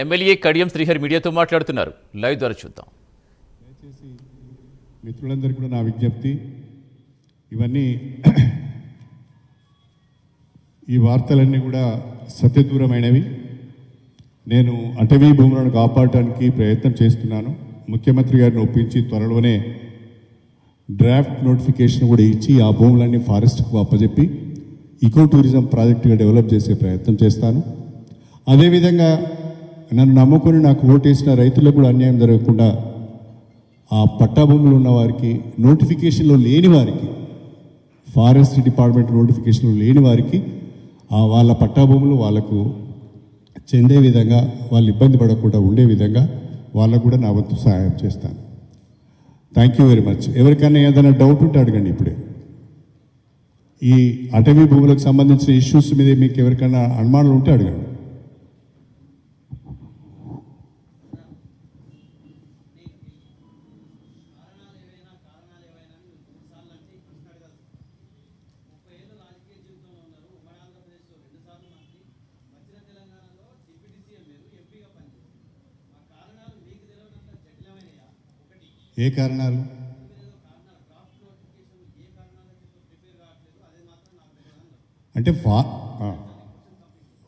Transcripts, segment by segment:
MLA Kadiyam Srihari మీడియాతో మాట్లాడుతున్నారు. Live ద్వారా చూద్దాం. దయచేసి మిత్రులందరికీ కూడా నా విజ్ఞప్తి. ఇవన్నీ ఈ వార్తలన్నీ కూడా సత్యదూరమైనవి. నేను అటవీ భూములను కాపాడటానికి ప్రయత్నం చేస్తున్నాను. ముఖ్యమంత్రి గారిని ఒప్పించి త్వరలోనే డ్రాఫ్ట్ నోటిఫికేషన్ కూడా ఇచ్చి ఆ భూములన్నీ ఫారెస్ట్కు అప్పజెప్పి ఈకో టూరిజం ప్రాజెక్టుగా డెవలప్ చేసే ప్రయత్నం చేస్తాను. అదేవిధంగా నన్ను నమ్ముకొని నాకు ఓటేసిన రైతులకు కూడా అన్యాయం జరగకుండా ఆ పట్టా భూములు ఉన్న వారికి నోటిఫికేషన్లో లేని వారికి ఫారెస్ట్ డిపార్ట్మెంట్ నోటిఫికేషన్లో లేని వారికి ఆ వాళ్ళ పట్టాభూములు వాళ్ళకు చెందే విధంగా వాళ్ళు ఇబ్బంది పడకుండా ఉండే విధంగా వాళ్ళకు కూడా నా వంతు సహాయం చేస్తాను. థ్యాంక్ యూ వెరీ మచ్ ఎవరికైనా ఏదైనా డౌట్ ఉంటే అడగండి ఇప్పుడే. ఈ అటవీ భూములకు సంబంధించిన ఇష్యూస్ మీద మీకు ఎవరికైనా అనుమానాలు ఉంటే అడగండి. ఏ కారణాలు? అంటే ఫా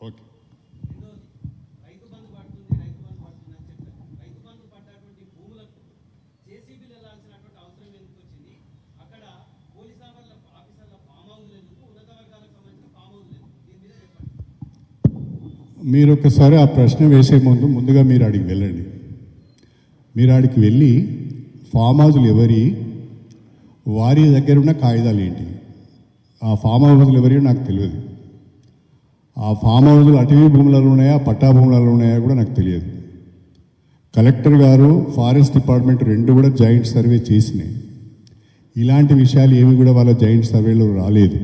ఓకే. మీరు ఒకసారి ఆ ప్రశ్న వేసే ముందు ముందుగా మీరు ఆడికి వెళ్ళండి. మీరు ఆడికి వెళ్ళి ఫామ్ హౌజులు ఎవరి? వారి దగ్గర ఉన్న కాగితాలు ఏంటి? ఆ ఫామ్ హౌజులు ఎవరి నాకు తెలియదు. ఆ ఫామ్ హౌజులు అటవీ భూములలో ఉన్నాయా పట్టా భూములలో ఉన్నాయా కూడా నాకు తెలియదు. కలెక్టర్ గారు ఫారెస్ట్ డిపార్ట్మెంట్ రెండు కూడా జాయింట్ సర్వే చేసినాయి. ఇలాంటి విషయాలు ఏవి కూడా వాళ్ళ జాయింట్ సర్వేలో రాలేదు.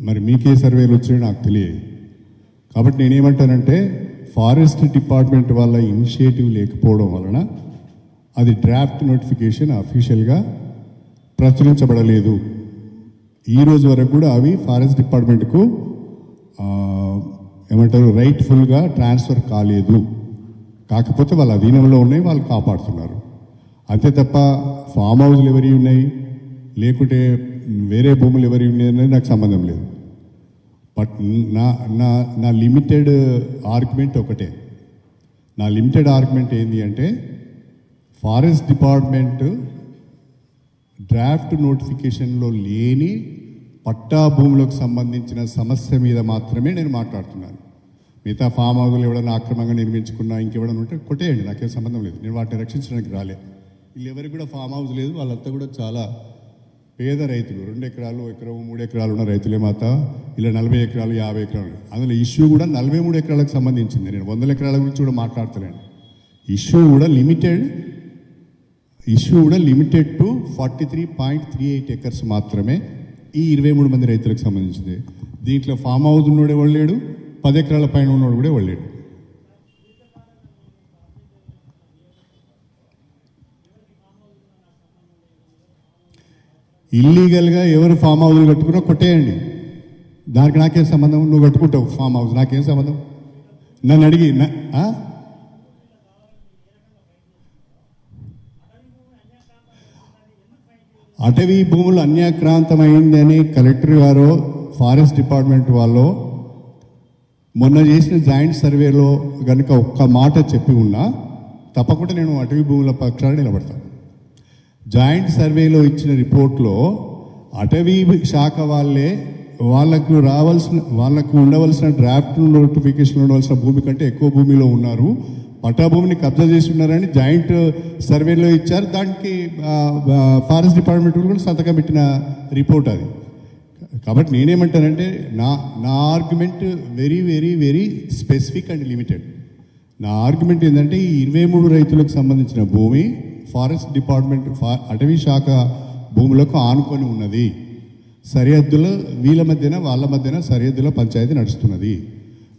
మరి మీకే సర్వేలు వచ్చినాయో నాకు తెలియదు. కాబట్టి నేనేమంటానంటే ఫారెస్ట్ డిపార్ట్మెంట్ వాళ్ళ ఇనిషియేటివ్ లేకపోవడం వలన అది డ్రాఫ్ట్ నోటిఫికేషన్ అఫీషియల్గా ప్రచురించబడలేదు. ఈ రోజు వరకు కూడా అవి ఫారెస్ట్ డిపార్ట్మెంట్కు ఏమంటారు రైట్ఫుల్గా ట్రాన్స్ఫర్ కాలేదు. కాకపోతే వాళ్ళ అధీనంలో ఉన్నాయి వాళ్ళు కాపాడుతున్నారు. అంతే తప్ప ఫామ్ హౌస్లు ఎవరి ఉన్నాయి? లేకుంటే వేరే భూములు ఎవరి ఉన్నాయి అనేది నాకు సంబంధం లేదు. బట్ నా నా నా లిమిటెడ్ ఆర్గ్యుమెంట్ ఒకటే. నా లిమిటెడ్ ఆర్గ్యుమెంట్ ఏంటి అంటే ఫారెస్ట్ డిపార్ట్మెంట్ డ్రాఫ్ట్ నోటిఫికేషన్లో లేని పట్టా భూములకు సంబంధించిన సమస్య మీద మాత్రమే నేను మాట్లాడుతున్నాను. మిగతా ఫామ్ హౌస్లు ఎవడన్నా అక్రమంగా నిర్మించుకున్నా ఇంకెవడన్నా ఉంటే కొట్టేయండి నాకేం సంబంధం లేదు. నేను వాటిని రక్షించడానికి రాలే. వీళ్ళు ఎవరికి కూడా ఫామ్ హౌస్ లేదు వాళ్ళంతా కూడా చాలా పేద రైతులు. రెండు ఎకరాలు ఎకరం మూడు ఎకరాలు ఉన్న రైతులే మాత. ఇలా నలభై ఎకరాలు యాభై ఎకరాలు. అందులో ఇష్యూ కూడా నలభై మూడు ఎకరాలకు సంబంధించింది. నేను వందల ఎకరాల గురించి కూడా మాట్లాడతలేను. ఇష్యూ కూడా లిమిటెడ్ ఇష్యూ కూడా limited to forty three point three eight acres మాత్రమే ఈ ఇరవై మూడు మంది రైతులకు సంబంధించింది. దీంట్లో ఫామ్ హౌస్ ఉన్నోడే వెళ్ళాడు పది ఎకరాల పైన ఉన్నోడు కూడా వెళ్ళాడు ఇల్లీగల్గా ఎవరు ఫామ్ హౌస్ కట్టుకున్నా కొట్టేయండి. దానికి నాకేం సంబంధం? నువ్వు కట్టుకుంటావు ఫామ్ హౌస్ నాకేం సంబంధం? నన్ను అడిగి నా- ఆ? అటవీ భూములు అన్యాక్రాంతమైందని కలెక్టర్ గారు ఫారెస్ట్ డిపార్ట్మెంట్ వాళ్ళు మొన్న చేసిన జాయింట్ సర్వేలో కనుక ఒక్క మాట చెప్పి ఉన్నా తప్పకుండా నేను అటవీ భూముల పక్షాన నిలబడతాను జాయింట్ సర్వేలో ఇచ్చిన రిపోర్ట్లో అటవీ శాఖ వాళ్ళే వాళ్ళకు రావాల్సిన వాళ్ళకు ఉండవలసిన డ్రాఫ్ట్ నోటిఫికేషన్ ఉండవలసిన భూమి కంటే ఎక్కువ భూమిలో ఉన్నారు. పట్టా భూమిని కబ్జా చేసి ఉన్నారని జాయింట్ సర్వేలో ఇచ్చారు. దానికి ఫారెస్ట్ డిపార్ట్మెంట్ వాళ్ళు కూడా సంతకం పెట్టిన రిపోర్ట్ అది. కాబట్టి నేనేమంటానంటే నా నా argument very very very specific and limited. నా ఆర్గ్యుమెంట్ ఏంటంటే ఈ ఇరవై మూడు రైతులకు సంబంధించిన భూమి ఫారెస్ట్ డిపార్ట్మెంట్ ఫా అటవీ శాఖ భూములకు ఆనుకొని ఉన్నది. సరిహద్దులో వీళ్ళ మధ్యన వాళ్ళ మధ్యన సరిహద్దులో పంచాయతీ నడుస్తున్నది.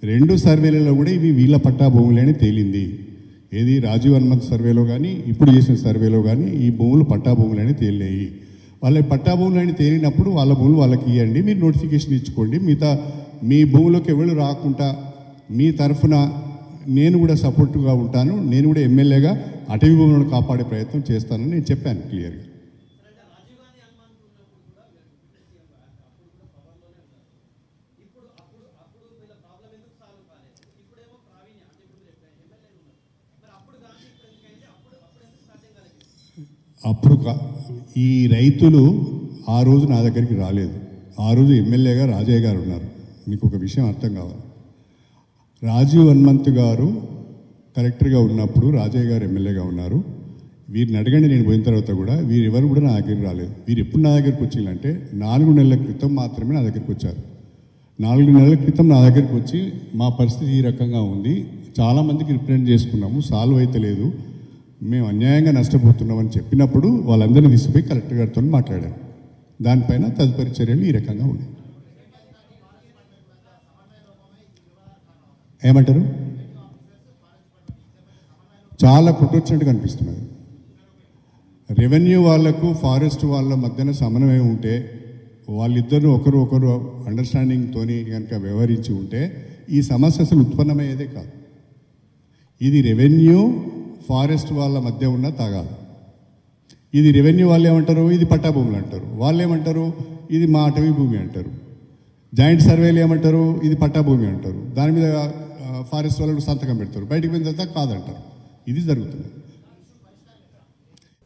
రెండు సర్వేలలో కూడా ఇవి వీళ్ళ పట్టా భూములని తేలింది. ఏది రాజీవ్ హనుమంత్ సర్వేలో కానీ ఇప్పుడు చేసిన సర్వేలో కానీ ఈ భూములు పట్టా భూములని తేలినాయి. వాళ్ళ పట్టా భూములని తేలినప్పుడు వాళ్ళ భూములు వాళ్ళకి ఇవ్వండి మీరు నోటిఫికేషన్ ఇచ్చుకోండి. మిగతా మీ భూములకు ఎవరు రాకుండా మీ తరఫున నేను కూడా సపోర్టుగా ఉంటాను నేను కూడా ఎమ్మెల్యేగా అటవీ భూములను కాపాడే ప్రయత్నం చేస్తానని నేను చెప్పాను క్లియర్గా అంటే రాజీవ్ గాంధీ హనుమంత్ ఉన్నప్పుడు కూడా మీరు డిప్యూటీ సీఎం అప్పుడు కూడా పవర్లోనే ఉన్నారు ఇప్పుడు అప్పుడు అప్పుడు వీళ్ళ ప్రాబ్లం ఎందుకు సాల్వ్ కాలేదు ఇప్పుడేమో ప్రావీణ్య అంటే ఇప్పుడు మీరు ఎమ్మెల్యే ఉన్నారు మరి అప్పుడు గాంధీ ఇప్పుడు ఎందుకైంది అప్పుడు అప్పుడు ఎందుకు సాధ్యం కాలేదు అప్పుడు ఈ రైతులు ఆ రోజు నా దగ్గరికి రాలేదు. ఆ రోజు ఎమ్మెల్యేగా రాజయ్య గారు ఉన్నారు. మీకు ఒక విషయం అర్థం కావాలి. రాజీవ్ హనుమంత్ గారు కలెక్టర్గా ఉన్నప్పుడు రాజయ్య గారు ఎమ్మెల్యేగా ఉన్నారు. వీరిని అడగండి నేను పోయిన తర్వాత కూడా. వీరెవరు కూడా నా దగ్గరికి రాలేదు. వీరు ఎప్పుడు నా దగ్గరికి వచ్చిందంటే నాలుగు నెలల క్రితం మాత్రమే నా దగ్గరికి వచ్చారు. నాలుగు నెలల క్రితం నా దగ్గరికి వచ్చి మా పరిస్థితి ఈ రకంగా ఉంది. చాలామందికి రిప్రజెంట్ చేసుకున్నాము. సాల్వ్ అయితే లేదు. మేము అన్యాయంగా నష్టపోతున్నామని చెప్పినప్పుడు వాళ్ళందరినీ తీసుకుపోయి కలెక్టర్ గారితో మాట్లాడారు. దానిపైన తదుపరి చర్యలు ఈ రకంగా ఉన్నాయి. ఏమంటారు? చాలా కుట్టొచ్చినట్టు కనిపిస్తున్నది. రెవెన్యూ వాళ్ళకు ఫారెస్ట్ వాళ్ళ మధ్యన సమన్వయం ఉంటే వాళ్ళిద్దరూ ఒకరు ఒకరు అండర్స్టాండింగ్తోని కనుక వ్యవహరించి ఉంటే ఈ సమస్య అసలు ఉత్పన్నమయ్యేదే కాదు. ఇది రెవెన్యూ ఫారెస్ట్ వాళ్ళ మధ్య ఉన్న తగాదు ఇది రెవెన్యూ వాళ్ళు ఏమంటారు? ఇది పట్టాభూములు అంటారు. వాళ్ళు ఏమంటారు? ఇది మా అటవీ భూమి అంటారు. జాయింట్ సర్వేలు ఏమంటారు? ఇది పట్టా భూమి అంటారు. దాని మీద ఫారెస్ట్ వాళ్ళు సంతకం పెడతారు. బయటకు పోయిన తర్వాత కాదంటారు. ఇది జరుగుతుంది.